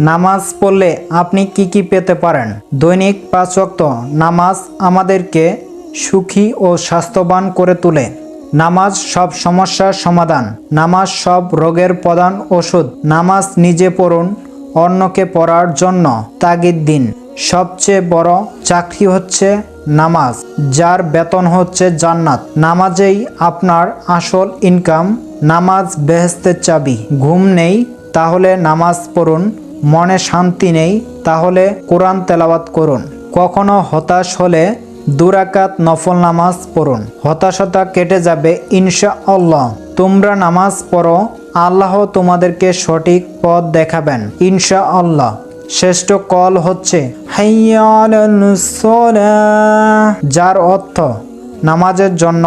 নামাজ পড়লে আপনি কি কি পেতে পারেন? দৈনিক পাঁচ নামাজ আমাদেরকে সুখী ও স্বাস্থ্যবান করে তোলে। নামাজ সব সমস্যার সমাধান। নামাজ সব রোগের প্রধান ওষুধ। নামাজ নিজে পড়ুন, অন্যকে পড়ার জন্য তাগিদ দিন। সবচেয়ে বড় চাকরি হচ্ছে নামাজ, যার বেতন হচ্ছে জান্নাত। নামাজেই আপনার আসল ইনকাম নামাজ বেহেস্তের চাবি। ঘুম নেই, তাহলে নামাজ পড়ুন মনে শান্তি নেই, তাহলে কোরআন তেলাওয়াত করুন। কখনো হতাশ হলে দুরাকাত নফল নামাজ পড়ুন। হতাশতা কেটে যাবে ইনশা আল্লাহ তোমরা নামাজ পড়ো, আল্লাহ তোমাদেরকে সঠিক পথ দেখাবেন ইনশা আল্লাহ শ্রেষ্ঠ কল হচ্ছে যার অর্থ, নামাজের জন্য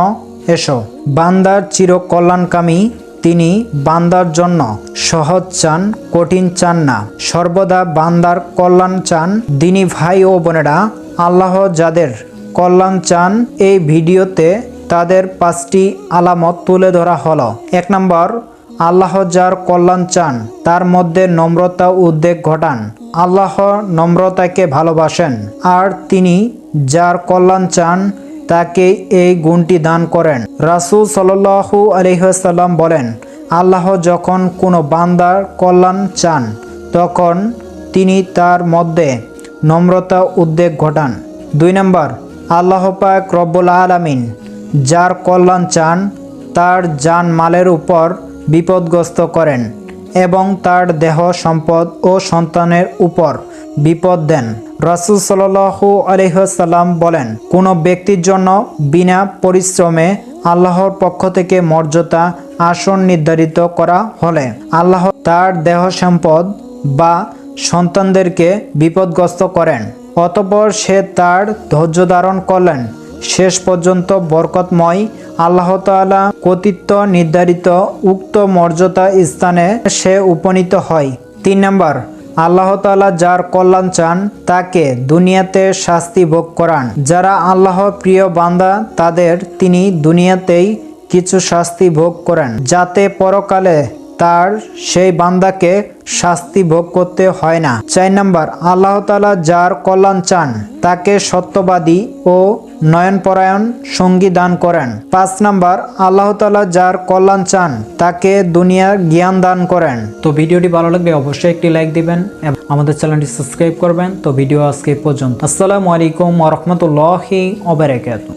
এসো। বান্দার চিরকল্যাণকামী, তিনি বান্দার জন্য। সহজ চান, কঠিন চান না। সর্বদা বান্দার কল্যাণ চান। দিনী ভাই ও বোনেরা, আল্লাহ যাদের কল্যাণ চান, এই ভিডিওতে তাদের পাঁচটি আলামত তুলে ধরা হলো। এক নম্বর, আল্লাহ যার কল্যাণ চান, তার মধ্যে নম্রতা উদ্বেগ ঘটান। আল্লাহ নম্রতাকে ভালোবাসেন। আর তিনি যার কল্যাণ চান, তাকে এই গুণটি দান করেন। রাসুল সাল্লু আলহিহাল্লাম বলেন আল্লাহ যখন কোনো বান্দার কল্যাণ চান, তখন তিনি তার মধ্যে নম্রতা উদ্বেগ ঘটান। দুই নম্বর, আল্লাহ পাক রব্বুল আলামিন যার কল্যাণ চান, তার জান মালের উপর বিপদগ্রস্ত করেন এবং তার দেহ, সম্পদ ও সন্তানের উপর বিপদ দেন। রাসুল সাল্লু আলহ্লাম বলেন, কোনো ব্যক্তির জন্য বিনা পরিশ্রমে আল্লাহর পক্ষ থেকে মর্যাদা আসন নির্ধারিত করা হলে আল্লাহ তার দেহ সম্পদ বা সন্তানদেরকে বিপদগ্রস্ত করেন। অতপর সে তার ধৈর্য ধারণ করলেন। শেষ পর্যন্ত বরকতময় আল্লাহ তাআলা কর্তৃত্ব নির্ধারিত উক্ত মর্যাদা স্থানে সে উপনীত হয়। তিন নম্বর, আল্লাহ তাআলা যার কল্যাণ চান তাকে দুনিয়াতে শাস্তি ভোগ করান। যারা আল্লাহ প্রিয় বান্দা, তাদের তিনি দুনিয়াতেই কিছু শাস্তি ভোগ করেন, যাতে পরকালে তার সেই বান্দাকে শাস্তি ভোগ করতে হয় না। চার নম্বর, আল্লাহ তালা যার কল্যাণ চান, তাকে সত্যবাদী ও নয়নপরায়ণ সঙ্গী দান করেন। পাঁচ নম্বর, আল্লাহ তালা যার কল্যাণ চান, তাকে দুনিয়ার জ্ঞান দান করেন। তো ভিডিওটি ভালো লাগলে অবশ্যই একটি লাইক দিবেন এবং আমাদের চ্যানেলটি সাবস্ক্রাইব করবেন। তো ভিডিও আজকে পর্যন্ত। আসসালামু আলাইকুম ওরহমতুল্লাহি ওবরাকাতুহ